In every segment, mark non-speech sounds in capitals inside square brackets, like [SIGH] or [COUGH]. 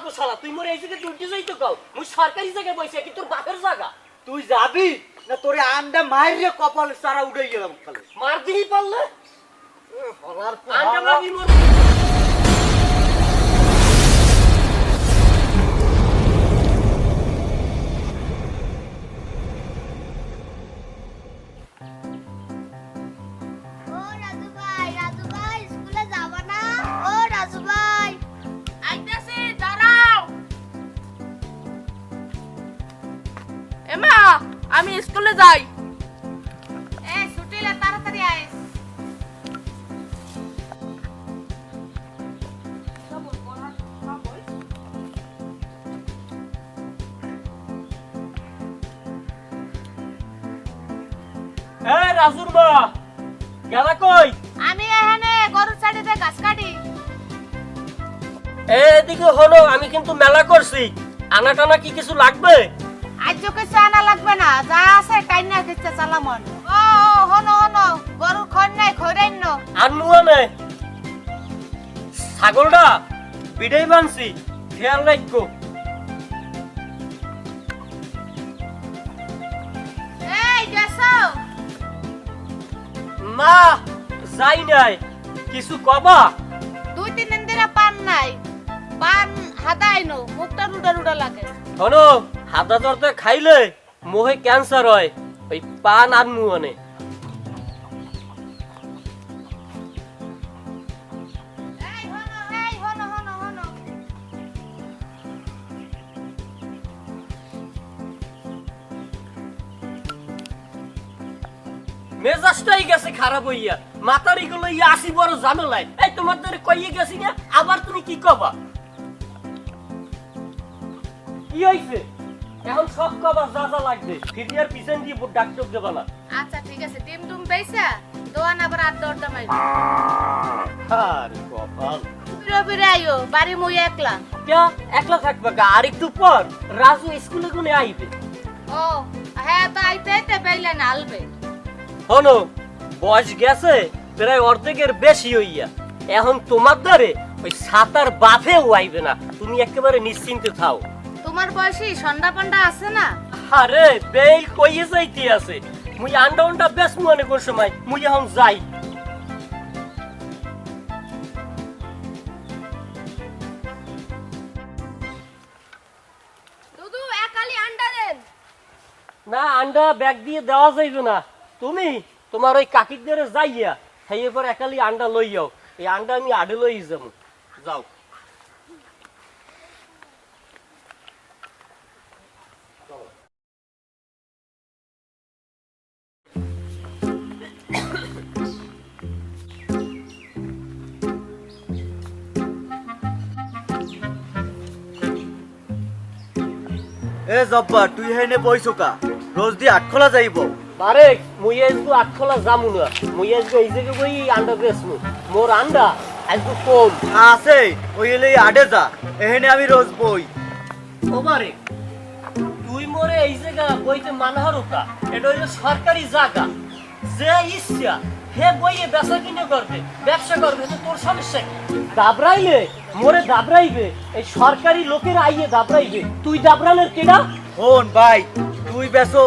পারব শালা তুই মোর এই জায়গায় ডিউটি যাই তো কও? মুই সরকারি জায়গায় বসে কি তোর বাপের জায়গা। তুই যাবি না তোরে আন্ডা মাইরে কপাল সারা উড়ে গেলাম খালি? মার দিই পারলে? হলার আন্ডা মারবি মোর আমি স্কুলে যাই। এ ছুটিলে তাড়াতাড়ি আইস এ রাজুর মা গেলা কই? আমি এখানে গরুর চাড়িতে গাছ কাটি। এদিকে হলো আমি কিন্তু মেলা করছি। আনা টানা কি কিছু লাগবে? আজ কিছু আনা লাগবে না যা আছে কাইনা দিচ্ছে চালামন। ও হনো হনো গরুর খড় নাই খড়াইন আনমু আনে। ছাগলটা বিডাই মানছি খেয়াল রাখব এই গেছো? না যাই নাই কিছু কবা? দুই তিন দিন ধরে পান নাই পান হাতাইনো মুখটা রুডা রুডা লাগে। হনো হাতা দরতে খাইলে মোহে ক্যান্সার হয়। ওই পান আর মুহনে। মেজাজটাই গেছে খারাপ হইয়া। মাতারি গুলো ইয়া আসি বড় ঝামেলায়। এই তোমার ধরে কইয়ে গেছি না আবার তুমি কি কবা? কি হইছে? এখন সব কবা যা যা লাগবে। ফিরিয়ার পিছন দিয়ে ডাক্তার দেবা না আচ্ছা ঠিক আছে। টিম টুম পেয়েছা? দোয়ান আবার মাইল আরে কপাল। ফিরে ফিরে আইও বাড়ি মুই একলা। ক্যা একলা থাকবে কা? আর একটু পর রাজু স্কুলে গুনে আইবে। ও হ্যাঁ তো আইতে আইতে পেলে না আলবে। হনো বয়স গেছে প্রায় অর্ধেকের বেশি হইয়া। এখন তোমার দ্বারে ওই সাতার বাফেও আইবে না। তুমি একেবারে নিশ্চিন্তে থাও। তোমার বয়সী সন্ধ্যা পান্ডা আছে না? আরে বেল কইয়ে যাইতে আছে। মুই আন্ডা উন্ডা বেশ মনে কোন সময় মুই এখন যাই। দুদু একালি আন্ডা দেন। না আন্ডা ব্যাগ দিয়ে দেওয়া যাইবে না। তুমি তোমার ওই কাকির দ্বারে যাইয়া সেই পর একালি আন্ডা লই যাও এই আন্ডা আমি আডে লই যাব। যাও। এ জব্বার তুই হেনে বইছো কা? রোজ দি আটখোলা যাইব। বারে মুই আজকে আটখোলা যামু না। মুই আজকে এই জায়গায় বই আন্ডা বেসমু মোর আন্ডা আজকে কম। আছে ওই এলে আডে যা। এহেনে আমি রোজ বই। ও বারে তুই মোরে এই জায়গা বইতে মানহার উকা এটা হইল সরকারি জায়গা। যে ইচ্ছা হে বইয়ে বেচা কিনে করবে ব্যবসা করবে তো তোর সমস্যা কি? দাবরাইলে মোরে দাবরাইবে এই সরকারি লোকের আইয়ে দাবরাইবে তুই দাবরানের কেডা? হন ভাই তুই বেসো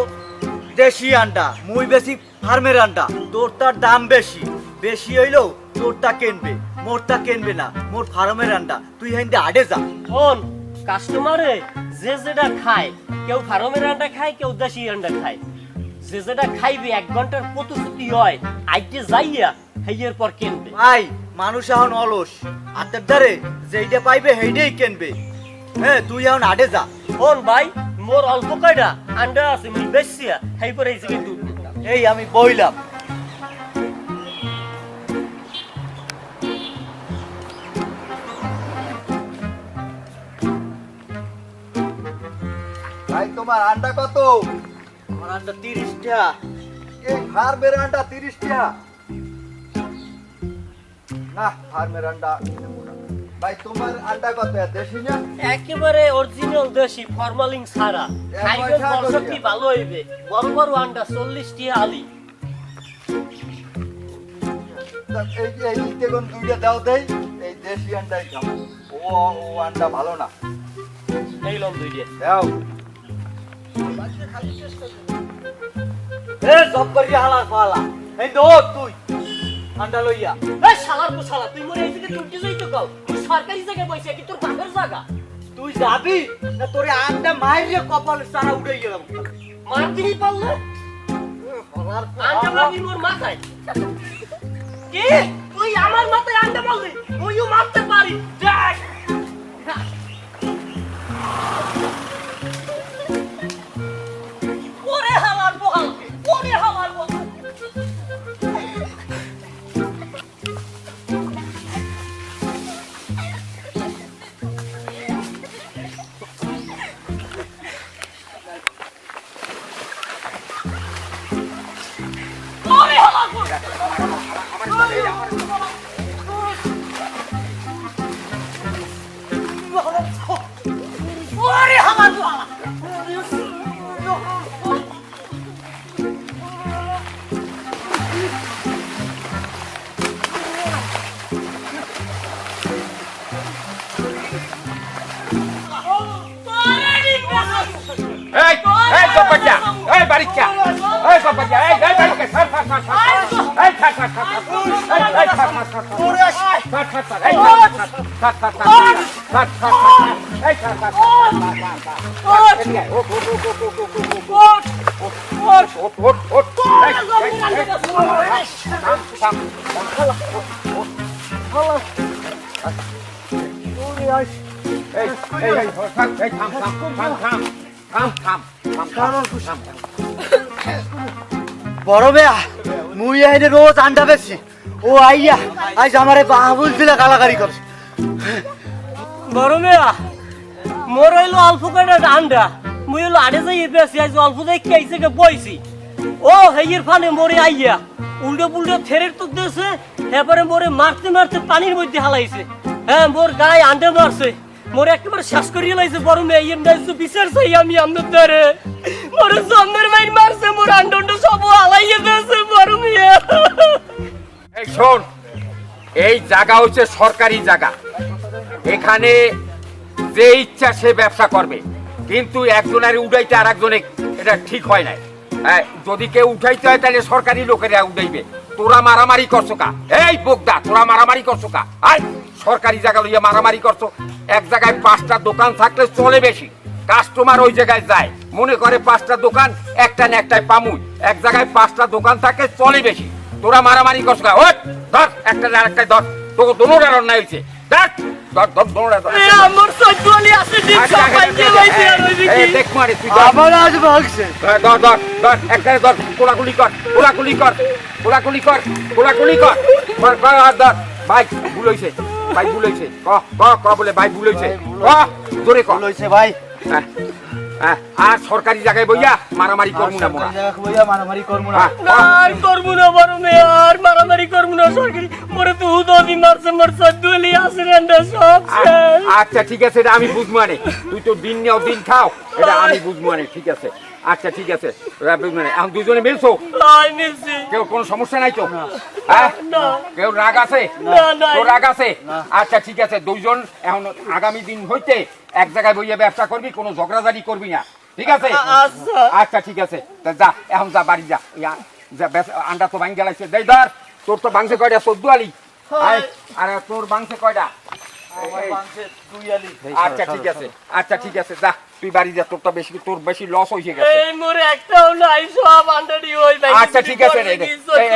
দেশি আন্ডা মুই বেশি ফার্মের আন্ডা। তোর তার দাম বেশি বেশি হইলেও তোরটা কিনবে মোরটা কিনবে না মোর ফার্মের আন্ডা। তুই হেন্দে আডে যা। শোন কাস্টমারে যে যেটা খায় কেউ ফার্মের আন্ডা খায় কেউ দেশি আন্ডা খায়। যে যেটা খাইবে এক ঘণ্টার প্রতিশ্রুতি হয়। আইতে যাইয়া হেইয়ের পর কিনবে। ভাই মানুষ এখন অলস। হাতের ধারে যেইটা পাইবে সেইটাই কিনবে। হ্যাঁ তুই এখন আডে যা। শোন ভাই মোর অল্প কয়টা আন্ডা আছে মুই বেশিয়া হেই পরে এই এই আমি বইলাম। ভাই তোমার আন্ডা কত? আমার আন্ডা তিরিশটা। এই ফার্মের আন্ডা তিরিশ টাকা না ফার্মের আন্ডা ভাই তোমার আন্ডা কত? দেশি না? একেবারে অরিজিনাল দেশি ফরমালিন ছাড়া। ভালো হইবে। বড় বড় আন্ডা চল্লিশ টিয়া আলি এই এই দেখুন দুইটা দাও দেই এই দেশি আন্ডাই ও ও আন্ডা ভালো না। এই লম দুই দিয়ে দাও। এ, জব করি হালার পালা এই তুই। আন্ডা লইয়া। এই শালার তো শালা, তুই মোরে এই থেকে টুটি যাই তো কও তুই সরকারি জায়গায় বসে কি তোর তুই যাবি? তোরে আন্ডা মাইরে কপাল সারা উড়ে গেলাম। মার দিই পারলে? আন্ডা মারবি মোর মাথায়। কি? তুই আমার মাথায় আন্ডা মারলি? তুইও মারতে পারি দেখ। কপাটিয়া এই বাড়িটা এই কপাটিয়া এই এই বাড়িটা ছাড় ছাড় ছাড় ছাড় এই ছাড় ছাড় ছাড় এই এই ছাড় ছাড় ছাড় ছাড় ছাড় ছাড় এই ছাড় ছাড় ছাড় ছাড় ছাড় ছাড় এই ছাড় ছাড় এদিকে আয়, ওঠ ওঠ ওঠ ওঠ ওঠ ওঠ ওঠ ওঠ ওঠ এই, এই, এই, এই এই থাম থাম থাম থাম থাম থাম [LAUGHS] বড় বেয়া, মুই আইনে রোজ আন্ডা বেশি ও আইয়া আজ আমারে বাহুল দিলে গালাগালি করছে। বড় মেয়া মোর হইল অল্প কয়টা আন্ডা মুই হইল আড়ে যাই বেশি আজ অল্প যাই খাইছে কে বইছি। ও হেইয়ের ফানে মোরে আইয়া, উল্টো পুল্টো থেরের তো দেছে এবারে মোরে মারতে মারতে পানির মধ্যে হালাইছে। হ্যাঁ মোর গায়ে আন্ডা মারছে। মোরে একবার শ্বাস করিয়ে লাইছে, বড় মেয়ে নাইছে বিচার চাই আমি আমনের ধরে। মোরে জন্মের মাইর মারছে, মোর আন্ডা সব হালাইয়ে দিয়েছে, বড় মেয়ে। এই শোন, এই জায়গা হচ্ছে সরকারি জায়গা। এখানে যে ইচ্ছা সে ব্যবসা করবে। কিন্তু একজনের উঠাইতে আর একজনে এটা ঠিক হয় নাই। যদি কেউ উঠাইতে হয়, তাহলে সরকারি লোকেরা উঠাইবে। তোরা মারামারি করছ কা? এই বোগদা, তোরা মারামারি করছ কা? আয়, সরকারি জায়গা লইয়া মারামারি করছ। এক জায়গায় পাঁচটা দোকান থাকলে চলে বেশি। কাস্টমার ওই জায়গায় যায়। মনে করে পাঁচটা দোকান একটা না একটাই পামুই। এক জায়গায় পাঁচটা দোকান থাকলে চলে বেশি। তোরা মারামারি করছ ও ধর একটা না একটা ধর। তোকে দোনোটা রান্না হয়েছে। দেখ ধরো ধর ধর। একটা ধর কোলাকুলি কর কোলাকুলি কর কোলাকুলি কর কোলাকুলি কর। ভাই ভুল হয়েছে ভাই ভুল হইছে ক ক ক বলে ভাই ভুল হইছে ক জোরে ক। লইছে ভাই। হ্যাঁ, হ্যাঁ, আর সরকারি জায়গায় বইয়া মারামারি করব না মোরা। বইয়া মারামারি করব না। হ্যাঁ, না আর করব না বড় মেয়ে আর মারামারি করব না সরকারি। মোরে তো উদদি মারছে মোর সহ্য হলি আছে রেন্ডা সব আচ্ছা ঠিক আছে এটা আমি বুঝব আনে তুই তো দিন নেও দিন খাও এটা আমি বুঝব আনে ঠিক আছে। আচ্ছা ঠিক আছে এটা এখন দুজনে মিলছো? কেউ কোনো সমস্যা নাই তো? হ্যাঁ? কেউ রাগ আছে? না না রাগ আছে? আচ্ছা ঠিক আছে দুইজন এখন আগামী দিন হইতে এক জায়গায় বইয়ে ব্যবসা করবি কোনো ঝগড়াঝাড়ি করবি না। ঠিক আছে? আচ্ছা। আচ্ছা ঠিক আছে যা এখন যা বাড়ি যা। যা আন্ডা তো ভাঙ গেলাইছে দেই ধর। তোর তো ভাঙছে কয়টা? চোদ্দ আলি? আর তোর ভাঙছে কয়টা? আচ্ছা ঠিক আছে। আচ্ছা ঠিক আছে যা। তুই বাড়ি যা তোরটা বেশি তোর বেশি লস হয়ে গেছে। এই মোরে একটাও নাই সব আন্ডারি ওই ভাই আচ্ছা ঠিক আছে। এই,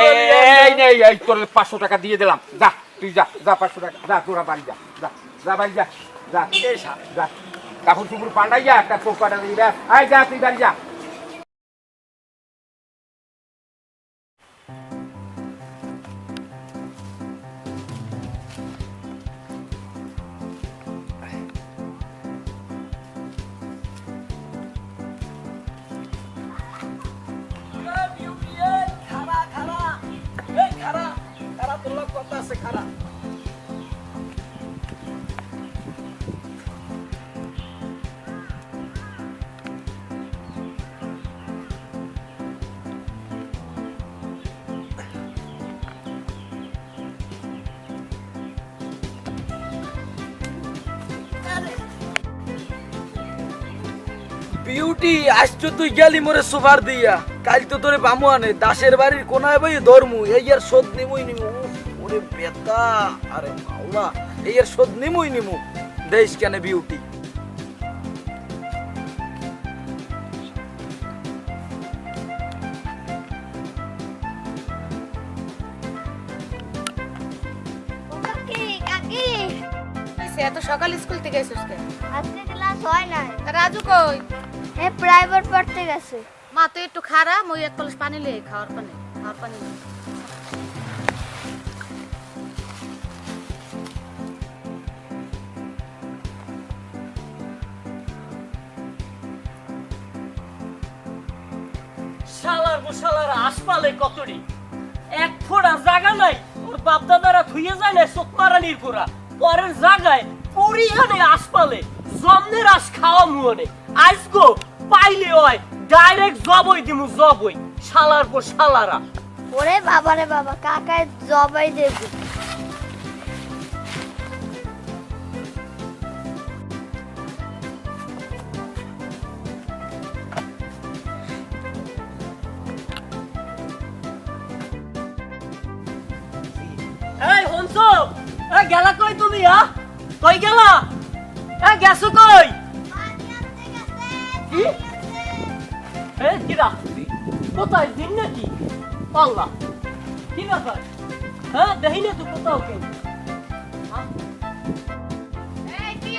এই, এই এই তোর পাঁচশো টাকা দিয়ে দিলাম। যা তুই যা যা পাঁচশো টাকা। যা তোরা বাড়ি যা যা যা বাড়ি যা যা যা। কাপড় চুপুর পাল্টাই যা একটা চোখ কাটা দিয়ে আয় যা তুই বাড়ি যা। বিউটি আজ তো তুই গেলি মোরে সুপার দিয়া। কাল তো তোরে বামু আনে। দাসের বাড়ির কোনায় বই ধর্মু। এই আর শোধ নিমুই নিমু। ওরে বেতা আরে মাওলা এই আর শোধ নিমুই নিমু। দেশ কেন বিউটি এত সকাল স্কুল থেকে এসেছিস আজকে ক্লাস হয় নাই। তা রাজু কই? এ প্রাইভেট পড়তে গেছে। মা তুই একটু খারা মই এক কলস পানি লে খাওয়ার পানি খাওয়ার পানি। শালার বসালার আসপালে কতটি? এক ফোড়া জায়গা নাই ওর বাপ দাদারা থুয়ে যায় না চোখ মারানির পুরা পরের জায়গায় পরিহানে আসপালে জমনের আস খাওয়া মুহনে গো পাইলে হয় ডাইরেক্ট জবই দিমু জবই শালার পর শালারা। ওরে বাবা রে বাবা, কাকায় জবাই দেবে। পাল্লা কি ব্যাপার? হ্যাঁ দেখি না তো কোথাও কেউ। হ্যাঁ? কি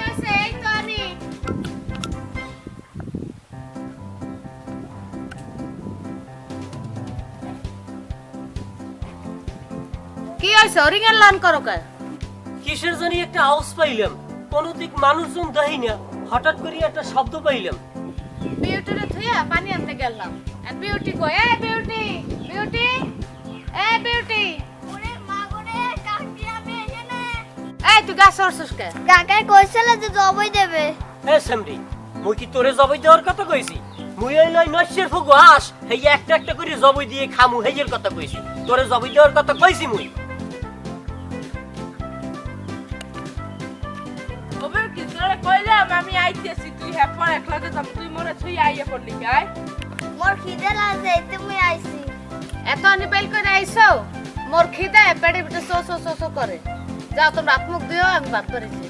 কি হইছে অরিঙ্গের লান করো কে? কিসের জানি একটা আওয়াজ পাইলাম। কোন দিক মানুষজন দেখি না হঠাৎ করে একটা শব্দ পাইলাম। বিউটিরে থুইয়া পানি আনতে গেলাম। আর বিউটি কই? এ বিউটি! বিউটি এ বিউটি ওরে মা গরে কাকি আমি এখানে। এই তুই গাছ সরছিস কে? কাকায় কইছিল যে জবাই দেবে। এ সেমরি মুই কি তোরে জবই দেওয়ার কথা কইছি? মুই ওই নয় নশ্বর ফগু আস হেই একটা একটা করে জবই দিয়ে খামু হেজের কথা কইছি। তোরে জবই দেওয়ার কথা কইছি মুই। ওবে কি তোরে কইলাম আমি আইতেছি তুই হ্যাঁ পর একলাতে যাব তুই মনে ছুই আইয়া পড়লি গায় মোর খিদে লাগছে এত নিবেল করে আইছো? মোর খিদে পেটে পেটে সো সো সো সো করে। যাও তোমরা হাত মুখ দিও আমি ভাত করেছি।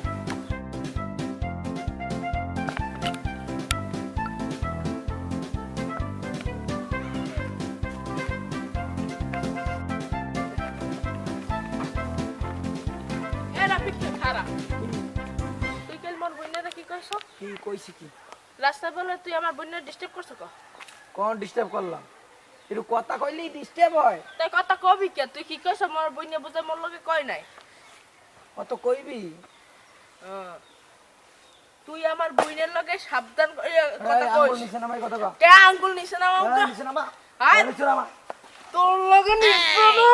কি কইছ? কি কইছি কি? রাস্তা বলে তুই আমার বইনারে ডিস্টার্ব করছ ক? কোন ডিস্টার্ব করলাম? একটু কথা কইলি ডিস্টার্ব হয়। তাই কথা কবি কে? তুই কি কইছ? মোর বইনে বুঝে মোর লগে কই নাই। কত কইবি। তুই আমার বইনের লগে সাবধান কইরা কথা আঙ্গুল কইস। কথা কও। কে আঙ্গুল নিছে না এই, আমাকে নিচে নামা। আয়। তোর লগে নিছে না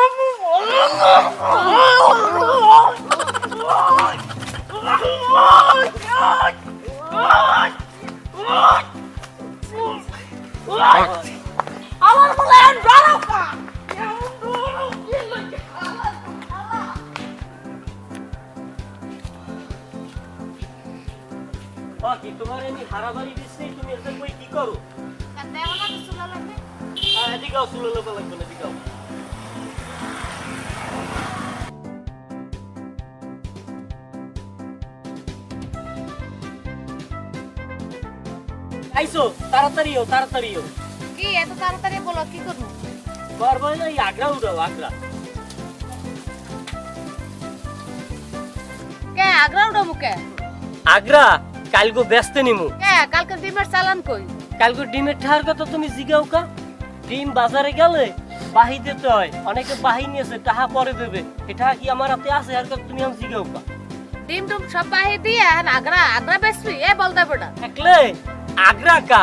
তাড়াতাড়ি ও তাড়াতাড়ি ও কি এত তাড়াতাড়ি বলো কি করব? বারবার না এই আগ্রা উঠাও আগ্রা। কে আগ্রা উঠো মুখে আগ্রা কালগো ব্যস্ত নিমু। কে কালকে ডিমের চালান কই? কালগো ডিমের ঠার কথা তুমি জিগাও কা? ডিম বাজারে গেলে বাহি দিতে হয়। অনেকে বাহি নিয়েছে তাহা পরে দেবে। এটা কি আমার হাতে আছে আর কথা তুমি আমি জিগাও কা? ডিম টুম সব বাহি দিয়ে আগ্রা আগ্রা বেসবি এ বলতে বেটা একলে আগ্রা কা?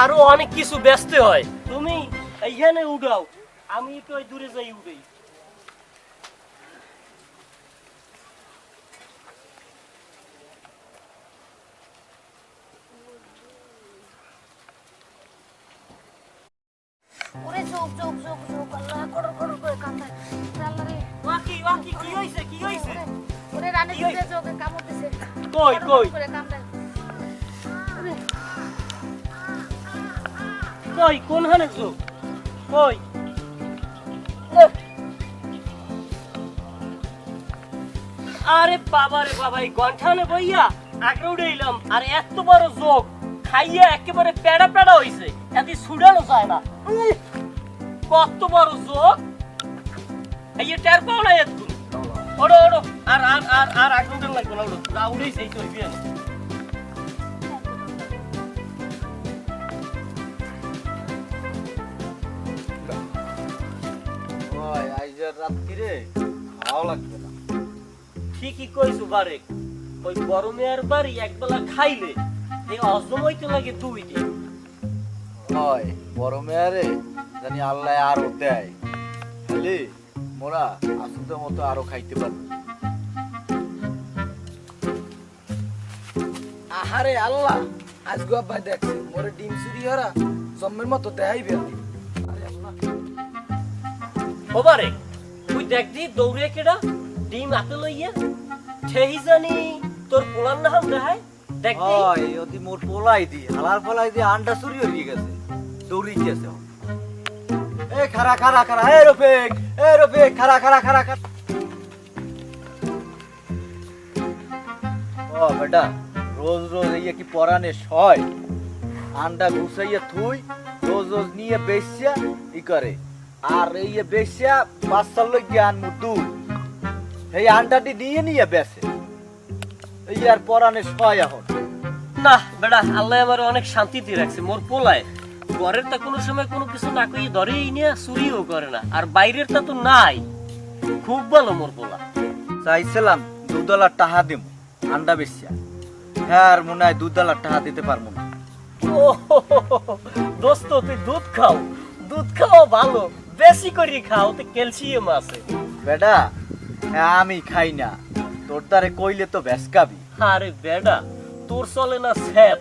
আরও অনেক কিছু ব্যস্ত হয়। তুমি এইখানে উঠাও আমি একটু ওই দূরে যাই উঠাই ওরে চোখ চোখ চোখ চোখ আল্লাহ করো করো করে কান্দা আল্লাহ রে। ওয়াকি ওয়াকি কি হইছে কি হইছে? ওরে রানী দিতে চোখে কামড় দিছে। কই কই? করে কান্দা ওরে কই, কোন হানে যোগ কই? আরে বাবা রে বাবা, এই গন্ঠানে বইয়া আগে উঠে এলাম, আর এত বড় যোগ খাইয়া একেবারে পেড়া পেড়া হইছে, এত ছুড়ানো যায় না। কত বড় যোগ এই টের পাও না এত ওড়ো ওড়ো, আর আর আর আর ঘণ্টা লাগবে না, ওড়ো উড়েই সেই চলবি না আইজার রাত্রিরে ভালো লাগবে না। ঠিকই কইছো বারেক ওই বড় মেয়ের বাড়ি একবেলা খাইলে এই অজম হইতে লাগে দুই দিন। হয় বড় মেয়ারে জানি আল্লাহ আরও দেয়। খালি মোরা আসুদের মতো আরও খাইতে পারব। আহারে আল্লাহ আজগো আব্বা দেখছে মোরে ডিম চুরি হরা জম্মের মতো দেখাইবে আরে আল্লাহ ও বারেক তুই দেখ দি দৌড়ে কেডা? ডিম হাতে লইয়া। ঠেহি জানি, তোর পোলার নাম দেখায়। দেখ দি হয়, অতি মোর পোলাই দি, হালার পোলাই দি আন্ডা চুরি হয়ে গেছে। দৌড়িতেছে এ খারা খারা খারা এ রফিক এ রফিক খারা খারা খারা ও বেটা, রোজ রোজ এই কি পরানে সয় আন্ডা ঘুষাইয়া থুই, রোজ রোজ নিয়ে বেসিয়া ই করে। আর এই বেসিয়া বাচ্চার লোক জ্ঞান মুদুল এই আন্ডাটি নিয়ে নিয়ে বেসে এই আর পরানে সয় এখন না বেটা আল্লাহ আমার অনেক শান্তিতে রাখছে। মোর পোলায় ঘরের তা কোনো সময় কোনো কিছু না কইয়ে ধরেই নিয়ে চুরিও করে না আর বাইরের তা তো নাই। খুব ভালো মোর পোলা। চাইছিলাম দুদলার টাহা দিব আন্ডা বেশিয়া। হ্যাঁ আর মনে হয় দুদলার টাহা দিতে পারব না। ও দোস্ত তুই দুধ খাও। দুধ খাও ভালো। বেশি করে খাও তো ক্যালসিয়াম আছে। বেটা আমি খাই না। তোর দ্বারে কইলে তো ভেসকাবি আরে বেডা তোর চলে না স্যাপ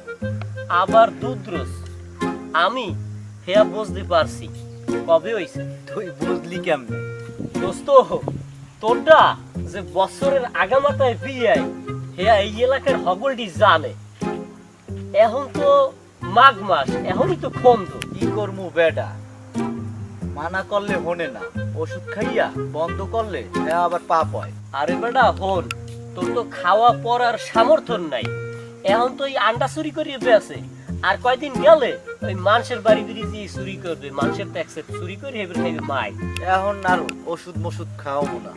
আবার দুধ রস আমি হেয়া বুঝতে পারছি। কবে হইছে? তুই বুঝলি কেমনে? দোস্ত তোরটা যে বছরের আগামাতায় বিয়ে হেয়া এই এলাকার হগলটি জানে। এখন তো মাঘ মাস এখনই তো খন্দ কি করমু বেটা মানা করলে হনে না। ওষুধ খাইয়া বন্ধ করলে হ্যাঁ আবার পাপ হয়। আরে বেটা হন তোর তো খাওয়া পড়ার সামর্থ্য নাই। এখন তো এই আন্ডা চুরি করিয়ে আছে। আর কয়দিন গেলে ওই মানুষের বাড়ি দিয়ে চুরি করবে। মানুষের ট্যাক্সে চুরি করে হেবে খাইবে মাই। এখন আর ওষুধ মষুধ খাওয়াবো না।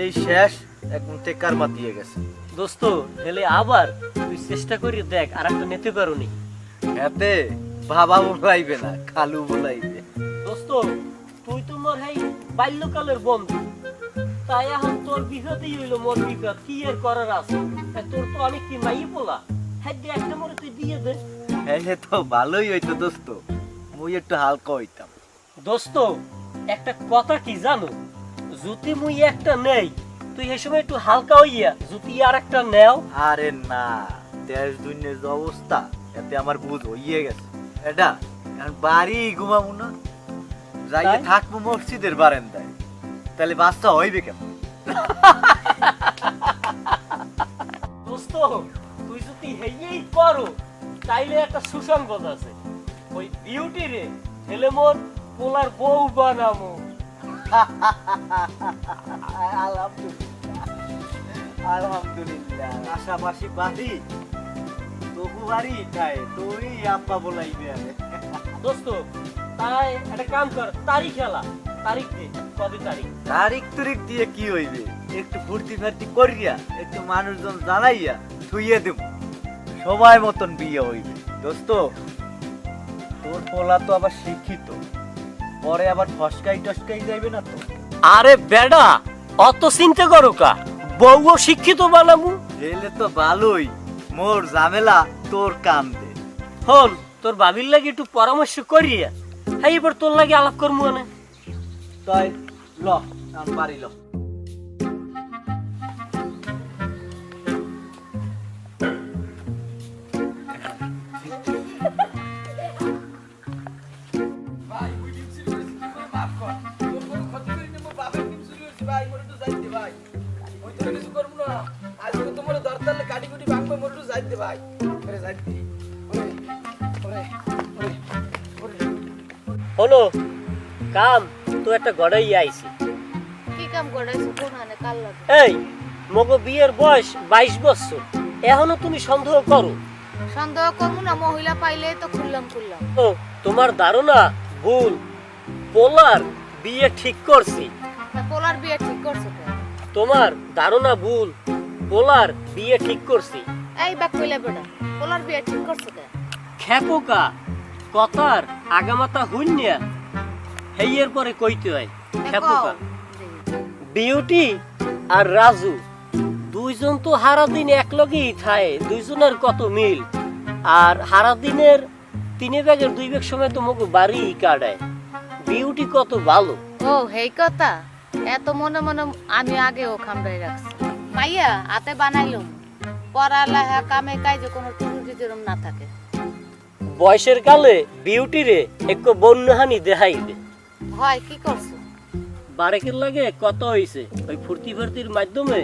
এই শেষ একদম টেকার মাতিয়ে গেছে। দোস্ত হেলে আবার তুই চেষ্টা করি দেখ আর একটা নিতে পারোনি এতে বাবা বলাইবে না খালু বলাইবে। দোস্ত তুই তো মোর হেই বাল্যকালের বন্ধু। তাই এখন তোর বিপদেই হইল মোর বিপদ। কি এর করার আছে? তোর তো অনেক কি মাই পোলা। হ্যাঁ একটা মরে তুই দিয়ে দে। এলে তো ভালোই হইতো দোস্ত মুই একটু হালকা হইতাম। দোস্ত একটা কথা কি জানো? যদি মুই একটা নেই তুই এই সময় একটু হালকা হইয়া যদি আর একটা নেও। আরে না দেশ দুনিয়ার যে অবস্থা এতে আমার বুধ হইয়ে গেছে। এটা এখন বাড়ি ঘুমাবো না। যাইয়ে থাকব মসজিদের বারান্দায়। তাহলে বাচ্চা হইবে কেমন? দোস্ত তুই যদি হেয়েই করো তাইলে একটা সুসংবাদ আছে। ওই বিউটি রে ছেলে মোর পোলার বউ বানামো। আলহামদুলিল্লাহ। আলহামদুলিল্লাহ পাশাপাশি বাড়ি তবু বাড়ি তাই তুই আব্বা বলাইবে দোস্ত তাই একটা কাম কর তারিখ খেলা তারিখ দে কবে তারিখ? তারিখ তুরিখ দিয়ে কি হইবে? একটু ফুর্তি ফার্তি করিয়া একটু মানুষজন জানাইয়া থুইয়ে দেব। সময় মতন বিয়ে হইবে। দোস্ত তোর পোলা তো আবার শিক্ষিত। পরে আবার ফসকাই টসকাই যাইবে না তো? আরে বেডা অত চিন্তা করো কা। বউও শিক্ষিত বানামু। এলে তো ভালোই। মোর ঝামেলা তোর কাম দে। হল তোর বাবির লাগে একটু পরামর্শ করিয়া। এবার তোর লাগে আলাপ করব না তাই ল পারি ল। ভাই আজকে তোমার দরকার কাটি কুটি ভাঙবে মোর একটু যাইতে ভাই। যাইতে। হলো কাম তো একটা গড়াই আইছি। কি কাম করাইছো কোন হানে কাল লাগে? এই মগো বিয়ের বয়স বাইশ বছর। এখনও তুমি সন্দেহ করো? সন্দেহ করব না মহিলা পাইলে তো খুললাম খুললাম। ও তোমার ধারণা ভুল। পোলার বিয়ে ঠিক করছি। পোলার বিয়ে ঠিক করছ তোমার ধারণা ভুল। পোলার বিয়ে ঠিক করছি। এই বাক কইলা বেটা পোলার বিয়ে ঠিক করছ খেপোকা কথার আগামাতা হুইনিয়া হেইয়ের পরে কইতে হয় খেপোকা বিউটি আর রাজু দুইজন তো হারা দিন একলগেই থায় দুইজনের কত মিল। আর হারা দিনের তিনে ব্যাগের দুই ব্যাগ সময় তো মুখ বাড়ি কাটায়। বিউটি কত ভালো। ও হেই কথা। এত মনে মনে আমি আগে ও খামড়াই রাখছি। মাইয়া হাতে বানাইলুম। পড়ালেখা কামে কাজে কোনো ত্রুটি যেরম না থাকে। বয়সের কালে বিউটি রে একটু বন্যহানি দেখাইবে। হয় কি করছ? বারেকের লাগে কত হইছে ওই ফুর্তি ফুর্তির মাধ্যমে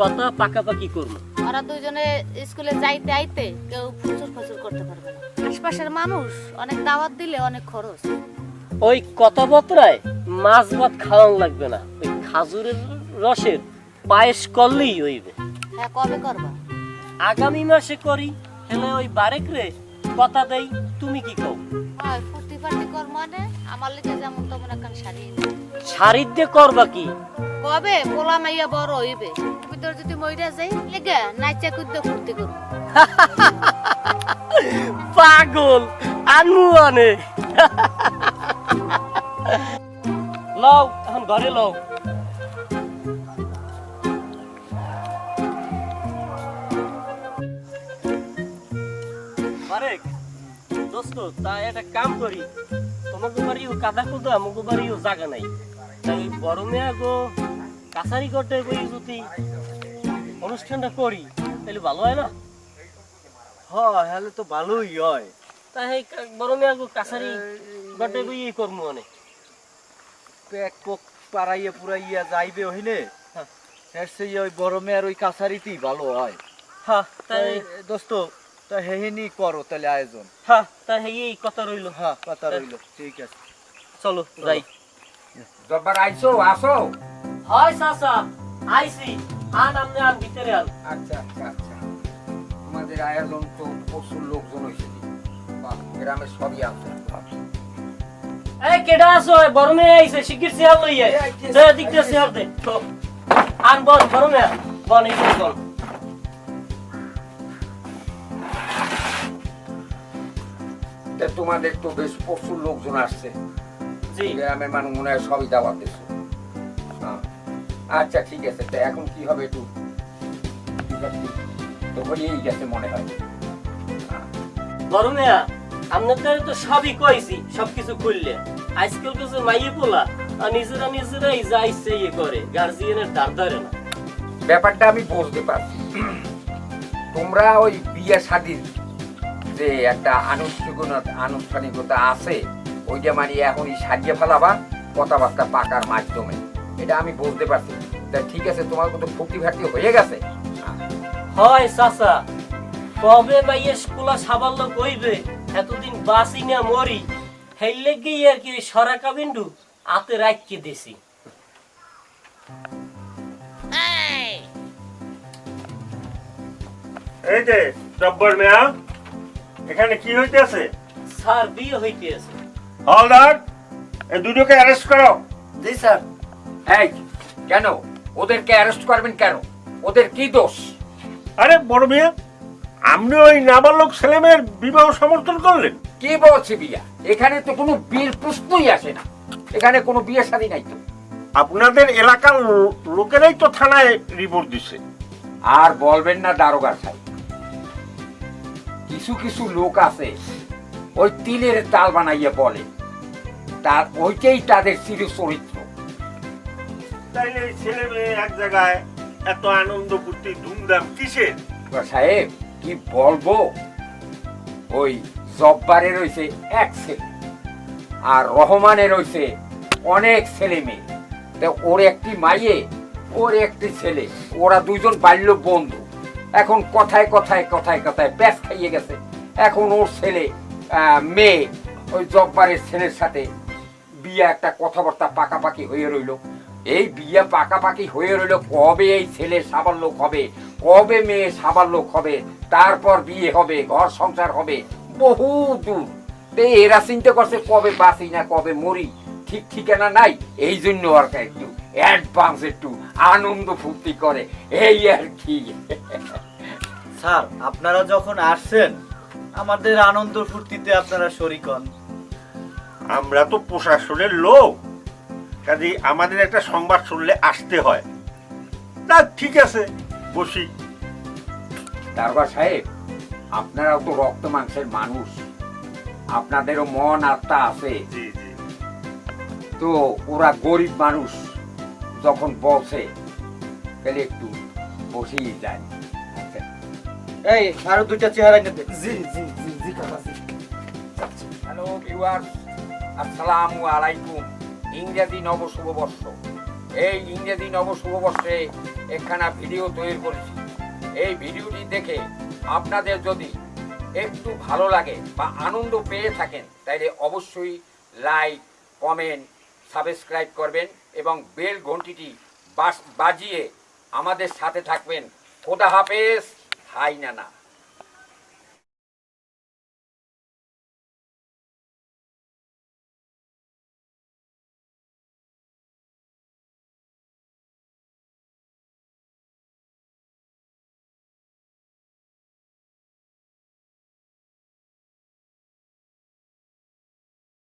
কথা পাকাপাকি করব। ওরা দুইজনে স্কুলে যাইতে আইতে কেউ ফুচুর ফুচুর করতে পারবে না। আশপাশের মানুষ অনেক দাওয়াত দিলে অনেক খরচ। ওই কথাবার্তায় মাছ ভাত খাওয়ান লাগবে না ওই খাজুরের রসের পায়েস করলেই হইবে। হ্যাঁ কবে করবা? আগামী মাসে করি হেলে ওই বারেক রে কথা দেই তুমি কি কও? ফুর্তি ফার্তি কর মানে? আমার লিগে যেমন তেমন একখান শাড়ি। এনে। শাড়ির দিয়ে করবা কি? কবে? পোলা মাইয়া বড় হইবে। ভিতর যদি মইরা যাই লেগে নাচা কুদ্দ ফুর্তি করব [LAUGHS] পাগল আনু আনে। [LAUGHS] লও এখন ঘরে লও। দোস্ত তা একটা কাম করি। তোমাকে বাড়িও কাদা কুদা আমাকে বাড়িও জায়গা নাই। তাই বড় মেয়া গো কাছারি করতে বই যদি অনুষ্ঠানটা করি তাহলে ভালো হয় না? হয় তো ভালোই হয়। তা সেই বড় মেয়া গো কাছারি গটে বই করব অনেক পেক পোক পাড়াইয়া পুরাইয়া যাইবে হইলে এর সেই ওই বড় মেয়ের ওই কাছারিতেই ভালো হয়। হ্যাঁ তাই দোস্ত তা হেহেনি করো তাহলে আয়োজন। হ্যাঁ তা এই কথা রইল। হ্যাঁ কথা রইল ঠিক আছে। চলো যাই। জব্বার আইসো আসো। হয় চাচা আইসি আন আপনি আন ভিতরে আন। আচ্ছা আচ্ছা আচ্ছা। আমাদের আয়োজন তো প্রচুর লোকজন হয়েছে বাহ, গ্রামের সবই আছে। এই কেডা আছো? বড় মেয়ে আইছে শিগগির চেয়ার লইয়ে। দে দিকতে চেয়ার দে। তো আন বল বড় মেয়ে বল এই বল তোমাদের তো বেশ প্রচুর লোকজন আসছে। জি। মানুষ মনে হয় সবই দাওয়াত দিচ্ছে। আচ্ছা ঠিক আছে তা এখন কি হবে একটু তো হয়েই গেছে মনে হয়। বড় আপনাদের তো সবই কইছি সবকিছু করলে আজকাল কিছু মাইয়ে পোলা আর নিজেরা নিজেরাই যা ইচ্ছে ইয়ে করে গার্জিয়ানের দাঁড় ধরে না। ব্যাপারটা আমি বুঝতে পারছি। তোমরা ওই বিয়ে শাদির যে একটা আনুষ্ঠানিকতা আনুষ্ঠানিকতা আছে ওইটা মানে এখনই সাজিয়ে ফেলাবা কথাবার্তা পাকার মাধ্যমে। এটা আমি বুঝতে পারছি। তা ঠিক আছে তোমার কত ফুটি ফাটি হয়ে গেছে? হয় চাচা। কবে মাইয়ে স্কুলা সাবাল্য কইবে এতদিন বাসি না মরি। হেললে গিয়ে আর কি সরাকা বিন্দু আতে রাখকে দিছি। এই যে জব্বর মিয়া। এখানে কি হইতেছে? স্যার বিয়ে হইতে আছে হলদার এই দুটোকে অ্যারেস্ট করো। জি স্যার। এই কেন? ওদেরকে অ্যারেস্ট করবেন কেন? ওদের কি দোষ? আরে বড় মিয়া আপনি ওই নাবালক ছেলেমেয়ের বিবাহ সমর্থন করলেন। কি বলছে বিয়া এখানে তো কোনো বিয়ের প্রশ্নই আসে না। এখানে কোনো বিয়ে শাদী নাই তো। আপনাদের এলাকার লোকেরাই তো থানায় রিপোর্ট দিছে। আর বলবেন না দারোগা সাহেব। কিছু কিছু লোক আছে ওই তিলের তাল বানাইয়া বলে। তার ওইটাই তাদের চির চরিত্র তাইলে ছেলে মেয়ে এক জায়গায় এত আনন্দ ফুর্তি ধুমধাম কিসের? সাহেব কি বলব? ওই জব্বারের রয়েছে এক ছেলে আর রহমানের রয়েছে অনেক ছেলে মেয়ে। ওর একটি মাইয়ে ওর একটি ছেলে ওরা দুজন বাল্য বন্ধু। এখন কথায় কথায় কথায় কথায় প্যাস খাইয়ে গেছে। এখন ওর ছেলে মেয়ে, ওই জব্বারের ছেলের সাথে বিয়ে একটা কথাবার্তা পাকাপাকি হয়ে রইল। এই বিয়ে পাকাপাকি হয়ে রইল কবে এই ছেলে সাবার লোক হবে, কবে মেয়ে সাবার লোক হবে, তারপর বিয়ে হবে, ঘর সংসার হবে, বহু দূর। এরা চিন্তা করছে কবে বাঁচি না, কবে মরি। ঠিক ঠিকানা নাই এই জন্য আর কি একটু অ্যাডভান্স একটু আনন্দ ফুর্তি করে এই আর কি। স্যার আপনারা যখন আসছেন আমাদের আনন্দ ফুর্তিতে আপনারা শরিক হন। আমরা তো প্রশাসনের লোক কাজে আমাদের একটা সংবাদ শুনলে আসতে হয়। না ঠিক আছে বসি। দারোগা সাহেব আপনারাও তো রক্ত মাংসের মানুষ আপনাদেরও মন আত্মা আছে। তো ওরা গরিব মানুষ যখন বলছে তাহলে একটু বসেই যায়। আচ্ছা। এই আরও দুইটা চেহারা নিতে জি জি জি জি হ্যালো ভিউয়ার আসসালামু আলাইকুম। ইংরেজি নব শুভবর্ষ এই ইংরেজি নব শুভবর্ষে একখানা ভিডিও তৈরি করেছি। এই ভিডিওটি দেখে আপনাদের যদি একটু ভালো লাগে বা আনন্দ পেয়ে থাকেন তাহলে অবশ্যই লাইক কমেন্ট সাবস্ক্রাইব করবেন এবং বেল ঘন্টিটি বাজিয়ে আমাদের সাথে থাকবেন। খোদা হাফেজ হাই নানা।